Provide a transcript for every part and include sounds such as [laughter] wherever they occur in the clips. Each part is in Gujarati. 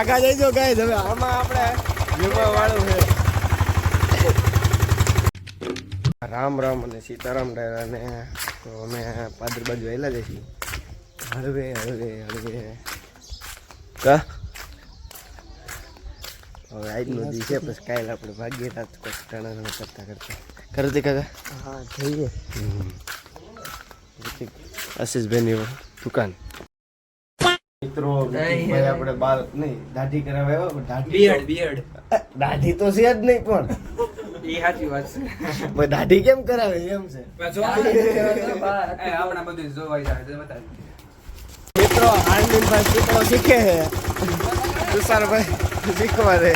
આગા જઈજો ગાય હવે આમાં આપણે વીમા વાળું છે. રામ રામ અને સીતારામ ડાયરા ને તો અમે પાદર બાજુ આવેલા જઈશું હળવે હળવે હળવે. કા? હવે આજનો દી છે પછી કાલે આપણે ભાગીએ રાત ટાણા ટાણા કરતા. કરતા કરતી કાકા. હા જઈએ. આશીષભાઈની દુકાન. મિત્રો ભાઈ આપણે બાલ નહીં દાઢી કરાવે આવ્યા પણ દાઢી બિયર્ડ બિયર્ડ દાઢી તો છે જ નહીં પણ. એ સાચી વાત છે. પણ દાઢી કેમ કરાવે એમ છે. આપણા બધું જોવાઈ જાય તો બતાવી મિત્રો આનંદભાઈ શીખવો શીખે છે. તુષારભાઈ શીખવા દે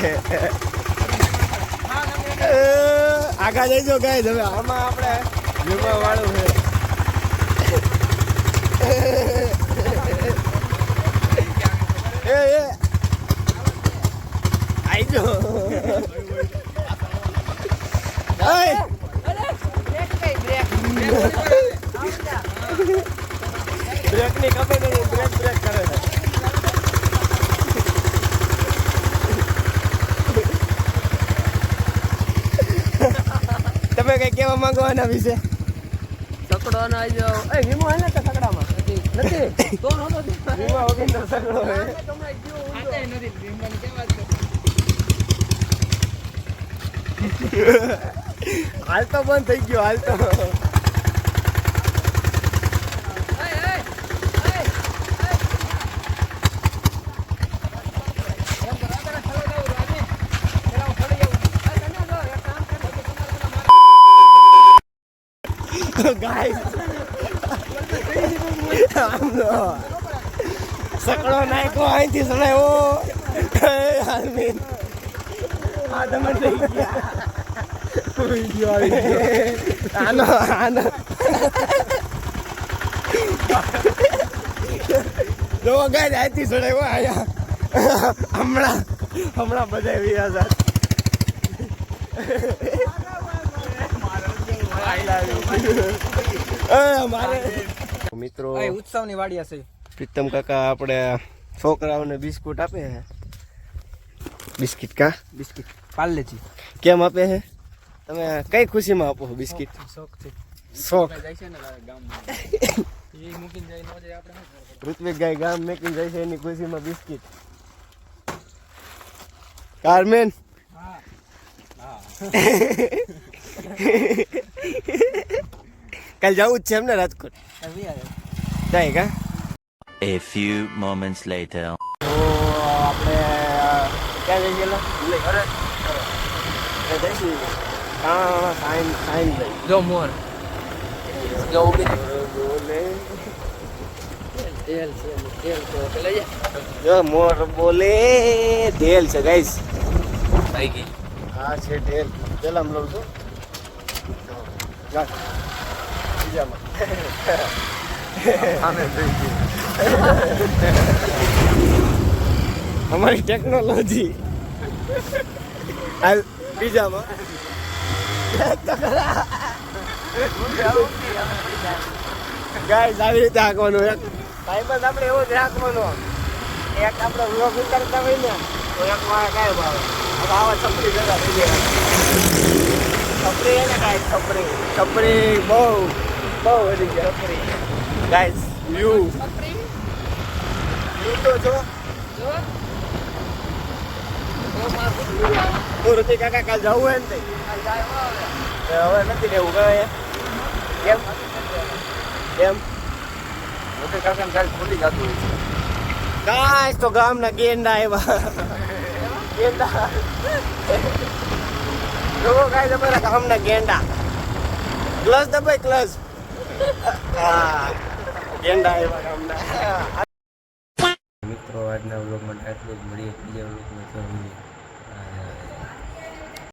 આગા જઈજો ગાય હવે આમાં આપણે વીમા વાળું છે એ એ આઈજો ઓય બ્રેકની ખબર નહીં બ્રેક બ્રેક કરે છે. તમે કઈ કેવા માંગો આના વિશે? સકડો ના જો. એ વીમો હે ને કે સકડામાં? નથી. [laughs] તો નહોતો વીમા? વગર સકડો હે હાલ તો બંધ થઈ ગયો હાલ તો. ગાઈસ આમનો સકડો નાખ્યો અહીંથી સડાયો. હાલમીન આ તમે થઈ ગયા વિડિયો આનો આનો જો ગાય અહીંથી સડાયો આયા હમણાં હમણાં બધા વિયા મારે મિત્રો ઉત્સવની વાડી હશે. પ્રીતમ કાકા આપણે છોકરાઓને બિસ્કુટ આપે બિસ્કિટ કા? બિસ્કિટ. પાર્લેજી કેમ આપે છે? તમે કઈ ખુશીમાં આપો બિસ્કિટ? શોખ છે. શોખ જાય છે ને ગામમાં. [laughs] મૂકીને જાય નો જાય આપણે ઋત્વિક ગાય ગામ મેકીને જાય છે એની ખુશીમાં બિસ્કિટ. કાર્મેન? [laughs] કાલ જવું જ છે એમને રાજકોટ. આવી જાય કા? A few moments later. આપણે ક્યાં જઈ ગયેલા? જો મોર જો ઊભી જા મોર બોલે ઢેલ છે ગાઈસ થઈ ગઈ હા છે ઢેલ પેલા લઉં છું. બીજામાં અમારી ટેકનોલોજી બીજામાં. ગાઈસ આવી રીતે હાંકવાનું એક. ભાઈ બસ આપણે એવો જ રાખવાનો. એક આપણે વ્લોગ ઉતારતા હોય ને તો એક માં કાંઈ ભાવે હવે આવા છપરી ભેગા થઈ ગયા. છપરી એને કાંઈ છપરી. છપરી બહુ બહુ વધી ગયા. છપરી. ગાઈસ વ્યૂ વ્યૂ તો જો. જવું હોય ને હવે નથી રહેવું કે કાલ ખુલી જતું હોય કાંઈ તો ગામના ગેંડા એવા. ગેંડા. જોવો કાંઈ તમારા ગામના ગેંડા. ક્લસ દબાય ક્લસ હા મિત્રો આજના વ્લોગમાં આટલું જ. મળીએ બીજા વ્લોગમાં